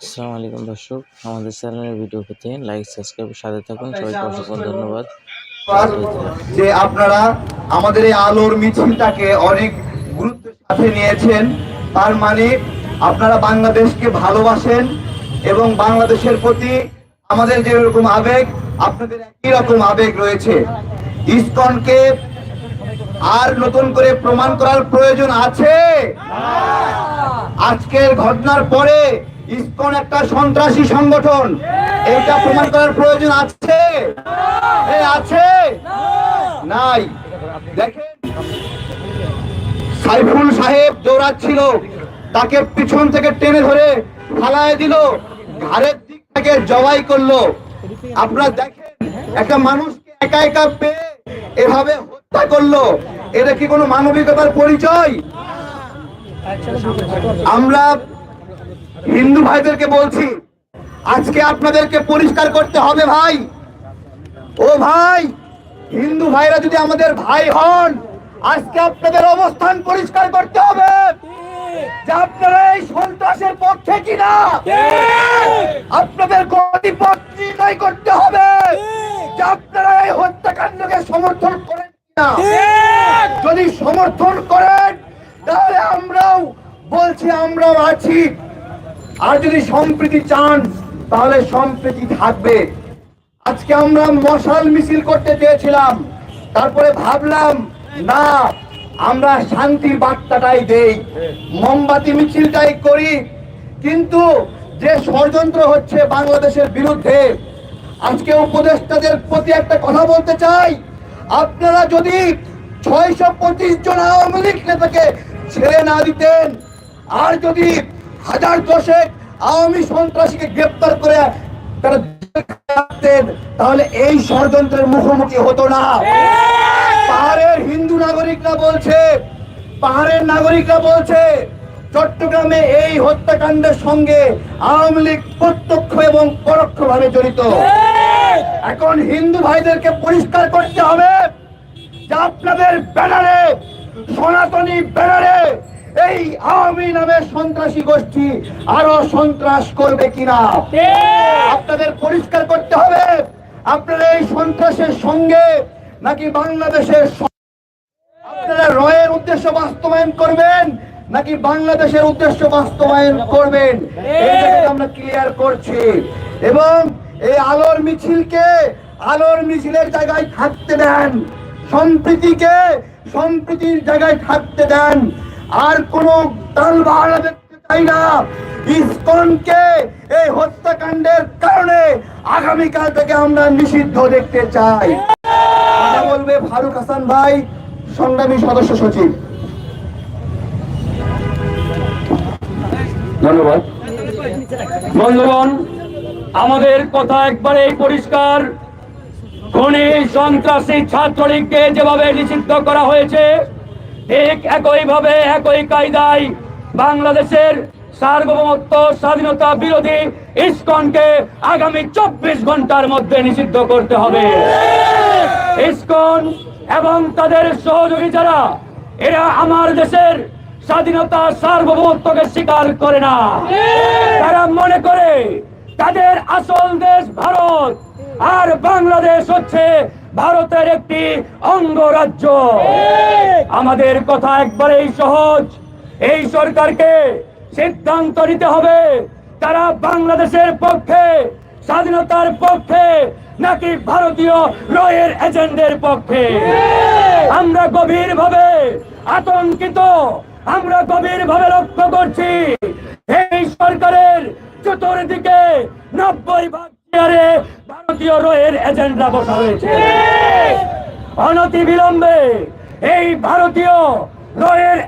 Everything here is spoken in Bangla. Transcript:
আসসালামু আলাইকুম দর্শক আমাদের চ্যানেলের ভিডিও পেতে লাইক সাবস্ক্রাইব সাথে থাকুন। সবাইকে অসংখ্য ধন্যবাদ। যে আপনারা আমাদের এই আলোর মিছিলটাকে অনেক গুরুত্বের সাথে নিয়েছেন। তার মানে আপনারা বাংলাদেশকে ভালোবাসেন এবং বাংলাদেশের প্রতি আমাদের যে রকম আবেগ আপনাদের একই রকম আবেগ রয়েছে। ইসকনকে আর নতুন করে প্রমাণ করার প্রয়োজন আছে। আজকের ঘটনার পরে ইসকন একটা সন্ত্রাসী সংগঠন। এটা প্রমাণ করার প্রয়োজন আছে? আছে? নাই। দেখেন, সাইফুল সাহেব দৌড়াচ্ছিল, তাকে পিছন থেকে টেনে ধরে ফালায় দিল, ঘাড়ের দিক থেকে জবাই করল। আপনারা দেখেন, একটা মানুষকে একা একা পেয়ে এভাবে হত্যা করল। এটা কি কোনো মানবিকতার পরিচয়? আমরা হিন্দু ভাইদেরকে বলছি, আজকে আপনাদেরকে পরিষ্কার করতে হবে ভাই। ও ভাই, হিন্দু ভাইরা যদি আমাদের ভাই হন, আজকে আপনাদের অবস্থান পরিষ্কার করতে হবে। যে আপনারা এই সন্ত্রাসের পক্ষে কিনা, আপনাদের গতিপথ নির্ণয় করতে হবে। যে আপনারা এই হত্যাকাণ্ডকে সমর্থন করেন কিনা। যদি সমর্থন করেন, তাহলে আমরাও বলছি, আমরাও আছি। আর যদি সম্প্রীতি চান, তাহলে সম্প্রীতি থাকবে। আজকে আমরা মশাল মিছিল করতে চেয়েছিলাম, তারপরে ভাবলাম, না, আমরা শান্তির বার্তাটাই দেই। মোমবাতি মিছিলটাই করি। কিন্তু যে ষড়যন্ত্র হচ্ছে বাংলাদেশের বিরুদ্ধে, আজকে উপদেষ্টাদের প্রতি একটা কথা বলতে চাই। আপনারা যদি ছয়শো পঁচিশ জন আওয়ামী লীগ নেতাকে ছেড়ে না দিতেন, আর যদি হাজার দশেক আওয়ামী সন্ত্রাসীকে গ্রেপ্তার করে তারা তাহলে এই ষড়যন্ত্রের মুখোমুখি হতো না। পাহাড়ের হিন্দু নাগরিকরা বলছে পাহাড়ের নাগরিকরা বলছে চট্টগ্রামে এই হত্যাকাণ্ডের সঙ্গে আওয়ামী লীগ প্রত্যক্ষ এবং পরোক্ষভাবে জড়িত। এখন হিন্দু ভাইদেরকে পরিষ্কার করতে হবে যে আপনাদের ব্যানারে সনাতনী ব্যানারে এই আওয়ামী নামের সন্ত্রাসী গোষ্ঠী আরও সন্ত্রাস করবে কিনা? আপনাদের পরিষ্কার করতে হবে। আপনারা এই সন্ত্রাসের সঙ্গে নাকি বাংলাদেশের আপনারা রয়ের উদ্দেশ্য বাস্তবায়ন করবেন নাকি বাংলাদেশের উদ্দেশ্য বাস্তবায়ন করবেন? আমরা ক্লিয়ার করছি। এবং এই আলোর মিছিলকে আলোর মিছিলের জায়গায় থাকতে দেন। সম্প্রীতিকে সম্প্রীতির জায়গায় থাকতে দেন। আর কোন তাল বাহারা দেখতে চাই না। ইসকনকে এই হত্যাকাণ্ডের কারণে আগামীকাল থেকে আমরা নিষিদ্ধ দেখতে চাই। বলবে ফারুক হাসান ভাই, সংগ্রামী সদস্য সচিব। ধন্যবাদ। বন্ধুগণ, আমাদের কথা একবারে পরিষ্কার। খনি সন্ত্রাসী ছাত্রলীগকে যেভাবে নিষিদ্ধ করা হয়েছে ঠিক একইভাবে একই কায়দায় বাংলাদেশের সার্বভৌমত্ব, স্বাধীনতা বিরোধী ইসকনকে আগামী চব্বিশ ঘণ্টার মধ্যে নিষিদ্ধ করতে হবে। ইসকন এবং তাদের সহযোগী যারা, এরা আমার দেশের স্বাধীনতা সার্বভৌমত্বকে স্বীকার করে না। তারা মনে করে তাদের আসল দেশ ভারত, আর বাংলাদেশ হচ্ছে ভারতের একটি অঙ্গরাজ্য। আমাদের কথা একবারেই সহজ। এই সরকারকে সিদ্ধান্ত নিতে হবে তারা বাংলাদেশের পক্ষে স্বাধীনতার পক্ষে নাকি ভারতীয় রয়ের এজেন্ডের পক্ষে। আমরা গভীর ভাবে আতঙ্কিত আমরা গভীর ভাবে লক্ষ্য করছি এই সরকারের চতুর্দিকে নব্বই ভাগ চেয়ারে ভারতীয় রয়ের এজেন্ডা বসা হয়েছে। অনতি বিলম্বে এই ভারতীয় রয়ের